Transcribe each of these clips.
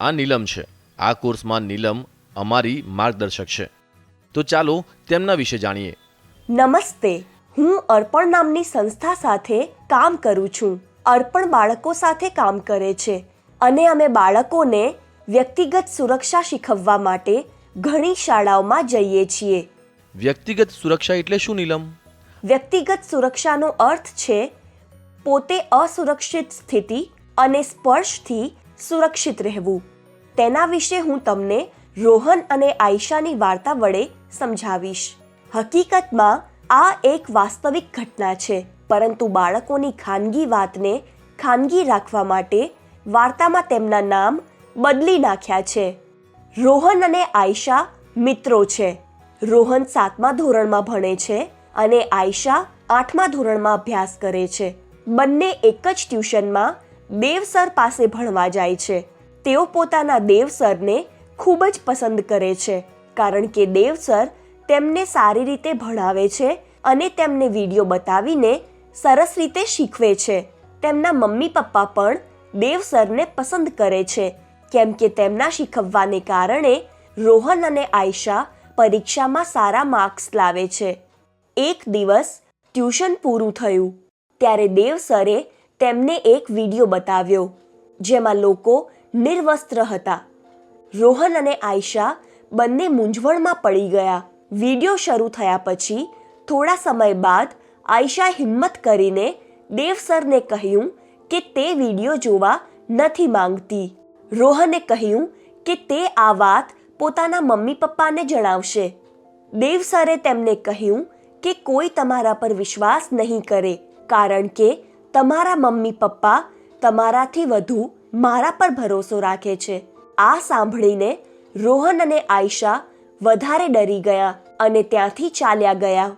આ નીલમ છે. આ કોર્સમાં નીલમ અમારી માર્ગદર્શક છે. તો ચાલો તેમના વિશે જાણીએ. નમસ્તે. હું અર્પણ નામની સંસ્થા સાથે કામ કરું છું. અર્પણ બાળકો સાથે કામ કરે છે. અને અમે બાળકોને વ્યક્તિગત સુરક્ષા શીખવવા માટે ઘણી શાળાઓમાં જઈએ છીએ. વ્યક્તિગત સુરક્ષા એટલે શું નીલમ? વ્યક્તિગત સુરક્ષાનો અર્થ છે પોતે અસુરક્ષિત સ્થિતિ અને સ્પર્શથી સુરક્ષિત રહેવું. તેના વિશે હું તમને રોહન અને આયશાની વાર્તા વડે સમજાવીશ. હકીકતમાં આ એક વાસ્તવિક ઘટના છે, પરંતુ બાળકોની ખાનગી વાતને ખાનગી રાખવા માટે વાર્તામાં તેમના નામ બદલી નાખ્યા છે. રોહન અને આયશા મિત્રો છે. રોહન સાતમા ધોરણમાં ભણે છે અને આયશા આઠમા ધોરણમાં અભ્યાસ કરે છે. બંને એક જ ટ્યુશનમાં દેવસર પાસે ભણવા જાય છે. તેઓ પોતાના દેવસરને ખૂબ જ પસંદ કરે છે, કારણ કે દેવસર તેમને સારી રીતે ભણાવે છે અને તેમને વીડિયો બતાવીને સરસ રીતે શીખવે છે. તેમના મમ્મી પપ્પા પણ દેવસરને પસંદ કરે છે, કેમ કે તેમના શીખવવાને કારણે રોહન અને આયશા પરીક્ષામાં સારા માર્ક્સ લાવે છે. એક દિવસ ટ્યુશન પૂરું થયું, ત્યારે દેવ સરે તેમને એક વીડિયો બતાવ્યો, જેમાં લોકો નિર્વસ્ત્ર હતા. રોહન અને આયશા બંને મૂંઝવણમાં પડી ગયા. વીડિયો શરૂ થયા પછી, થોડા સમય બાદ આયશા હિંમત કરીને દેવ સરને કહ્યું કે તે વીડિયો જોવા નથી માંગતી. રોહને કહ્યું કે તે આ વાત પોતાના મમ્મી પપ્પાને જણાવશે. દેવ સરે તેમને કહ્યું કે કોઈ તમારા પર વિશ્વાસ નહીં કરે, કારણ કે તમારા મમ્મી પપ્પા તમારાથી વધુ મારા પર ભરોસો રાખે છે. આ સાંભળીને રોહન અને આયશા વધારે ડરી ગયા અને ત્યાંથી ચાલ્યા ગયા.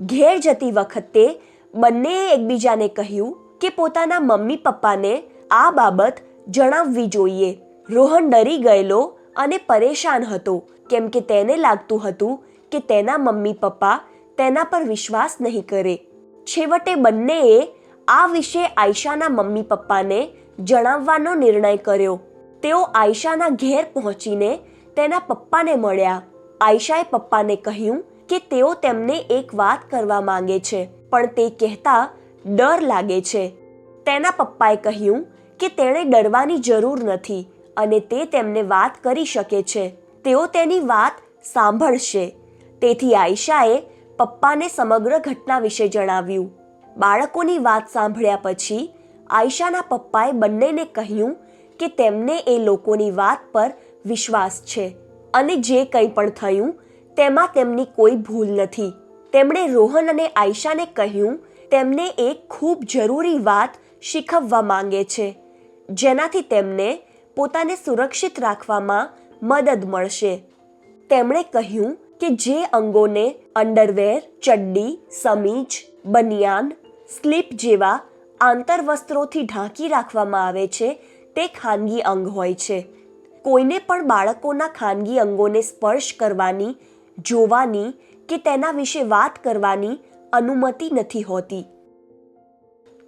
ઘેર જતી વખતે બંનેએ એકબીજાને કહ્યું કે પોતાના મમ્મી પપ્પાને આ બાબત જણાવવી જોઈએ. રોહન ડરી ગયેલો અને પરેશાન હતો, કેમ કે તેને લાગતું હતું કે તેના મમ્મી પપ્પા તેના પર વિશ્વાસ નહીં કરે. છેવટે બંનેએ આ વિશે આયશાના મમ્મી પપ્પાને જણાવવાનો નિર્ણય કર્યો. તેઓ આયશાના ઘેર પહોંચીને તેના પપ્પાને મળ્યા. આયશાએ પપ્પાને કહ્યું કે તેઓ તેમને એક વાત કરવા માંગે છે, પણ તે કહેતા ડર લાગે છે. તેના પપ્પાએ કહ્યું કે તેણે ડરવાની જરૂર નથી અને તે તેમને વાત કરી શકે છે. તેઓ તેની વાત સાંભળશે. તેથી આયશાએ પપ્પાને સમગ્ર ઘટના વિશે જણાવ્યું. બાળકોની વાત સાંભળ્યા પછી આયશાના પપ્પાએ બંનેને કહ્યું કે તેમને એ લોકોની વાત પર વિશ્વાસ છે અને જે કંઈ પણ થયું, તેમાં તેમની કોઈ ભૂલ નથી. તેમણે રોહન અને આયશાને કહ્યું, તેમને એક ખૂબ જરૂરી વાત શીખવવા માંગે છે, જેનાથી તેમને પોતાને સુરક્ષિત રાખવામાં મદદ મળશે. તેમણે કહ્યું કે જે અંગોને અંડરવેર, ચડ્ડી, સમીજ, બનિયાન, સ્લીપ જેવા આંતરવસ્ત્રોથી ઢાંકી રાખવામાં આવે છે. તે ખાનગી અંગ હોય છે. કોઈને પણ બાળકોના ખાનગી અંગોને સ્પર્શ કરવાની, જોવાની કે તેના વિશે વાત કરવાની અનુમતિ નથી હોતી.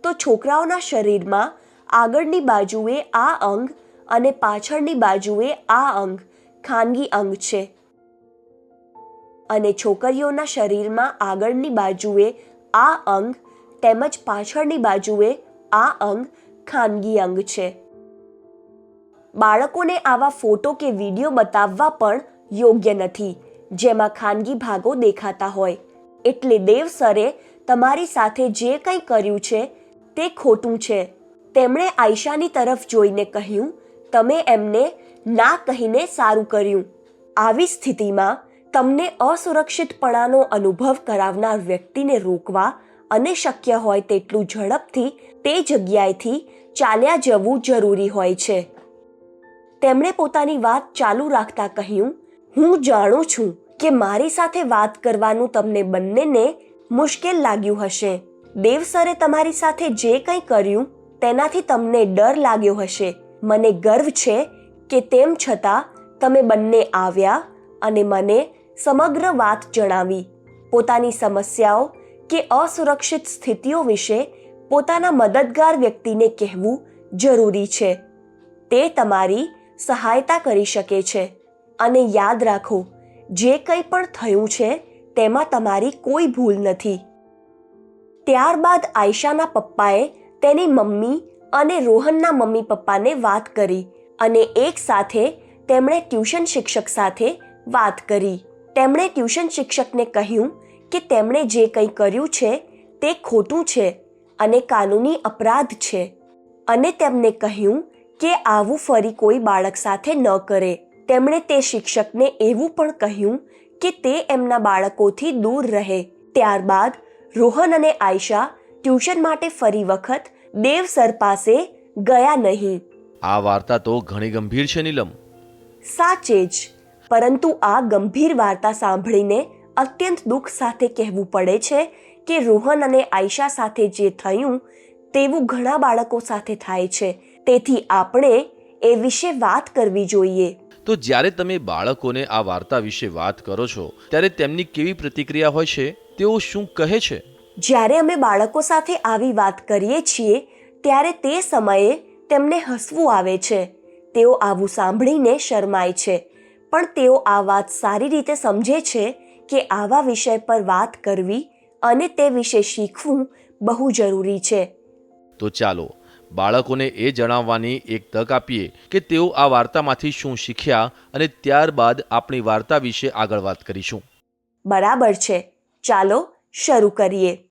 તો છોકરાઓના શરીરમાં આગળની બાજુએ આ અંગ અને પાછળની બાજુએ આ અંગ ખાનગી અંગ છે. અને છોકરીઓના શરીરમાં આગળની બાજુએ આ અંગ તેમજ પાછળની બાજુએ આ અંગ ખાનગી અંગ છે. બાળકોને આવા ફોટો કે વીડિયો બતાવવા પણ યોગ્ય નથી, જેમાં ખાનગી ભાગો દેખાતા હોય. એટલે દેવ સરે તમારી સાથે જે કંઈ કર્યું છે તે ખોટું છે. તેમણે આયશાની તરફ જોઈને કહ્યું, તમે એમને ના કહીને સારું કર્યું. આવી સ્થિતિમાં તમને અસુરક્ષિતપણાનો અનુભવ કરાવનાર વ્યક્તિને રોકવા અને શક્ય હોય તેટલું ઝડપથી તે જગ્યાએથી ચાલ્યા જવું જરૂરી હોય છે. તેમણે પોતાની વાત ચાલુ રાખતા કહ્યું, હું જાણું છું કે મારી સાથે વાત કરવાનું તમને બંનેને મુશ્કેલ લાગ્યું હશે. દેવસરે તમારી સાથે જે કંઈ કર્યું તેનાથી તમને ડર લાગ્યો હશે. મને ગર્વ છે કે તેમ છતાં તમે બંને આવ્યા અને મને સમગ્ર વાત જણાવી. પોતાની સમસ્યાઓ કે અસુરક્ષિત સ્થિતિઓ વિશે પોતાના મદદગાર વ્યક્તિને કહેવું જરૂરી છે. તે તમારી સહાયતા કરી શકે છે. અને યાદ રાખો, જે કંઈ પણ થયું છે, તેમાં તમારી કોઈ ભૂલ નથી. ત્યારબાદ આયશાના પપ્પાએ તેની મમ્મી અને રોહનના મમ્મી પપ્પાને વાત કરી અને એક સાથે તેમણે ટ્યુશન શિક્ષક સાથે વાત કરી. તેમણે ટ્યુશન શિક્ષકને કહ્યું કે તેમણે જે કંઈ કર્યું છે તે ખોટું છે અને કાનૂની અપરાધ છે. અને તેમને કહ્યું કે આવું ફરી કોઈ બાળક સાથે ન કરે. તેમણે તે શિક્ષકને એવું પણ કહ્યું કે તે એમના બાળકોથી દૂર રહે. ત્યારબાદ રોહન અને આયશા ટ્યુશન માટે ફરી વખત દેવ સર પાસે ગયા નહીં. આ વાર્તા તો ઘણી ગંભીર છે નીલમ. સાચે જ. પરંતુ આ ગંભીર વાર્તા સાંભળીને અત્યંત દુઃખ સાથે કહેવું પડે છે કે રોહન અને આયશા સાથે જે થયું તેવું ઘણા બાળકો સાથે થાય છે. તેથી આપણે એ વિશે વાત કરવી જોઈએ. તો જ્યારે તમે બાળકોને આ વાર્તા વિશે વાત કરો છો ત્યારે તેમની કેવી પ્રતિક્રિયા હોય છે? તેઓ શું કહે છે? જ્યારે અમે બાળકો સાથે આવી વાત કરીએ છીએ ત્યારે તે સમયે તેમને હસવું આવે છે. તેઓ આવું સાંભળીને શરમાય છે. પણ તેઓ આ વાત સારી રીતે સમજે છે કે આવા વિષય પર વાત કરવી અને તે વિશે શીખવું બહુ જરૂરી છે. તો ચાલો બાળકોને એ જણાવવાની એક તક આપીએ કે તેઓ આ વાર્તામાંથી શું શીખ્યા અને ત્યારબાદ આપણી વાર્તા વિશે આગળ વાત કરીશું. બરાબર છે. ચાલો શરૂ કરીએ.